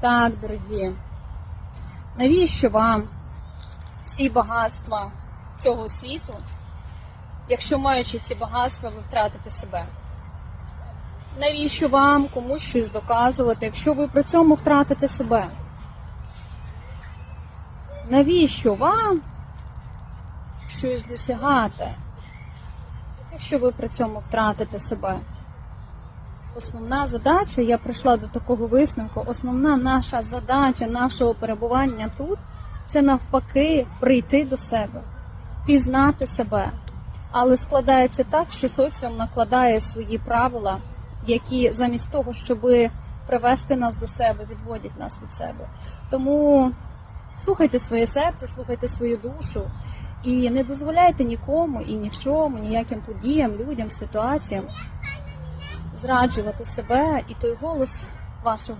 Так, дорогі, навіщо вам всі багатства цього світу, якщо маючи ці багатства, ви втратите себе? Навіщо вам комусь щось доказувати, якщо ви при цьому втратите себе? Навіщо вам щось досягати, якщо ви при цьому втратите себе? Основна задача, я прийшла до такого висновку. Основна наша задача нашого перебування тут це навпаки прийти до себе, пізнати себе. Але складається так, що соціум накладає свої правила, які замість того, щоб привести нас до себе, відводять нас від себе. Тому слухайте своє серце, слухайте свою душу і не дозволяйте нікому і нічому, ніяким подіям, людям, ситуаціям зраджувати себе і той голос вашого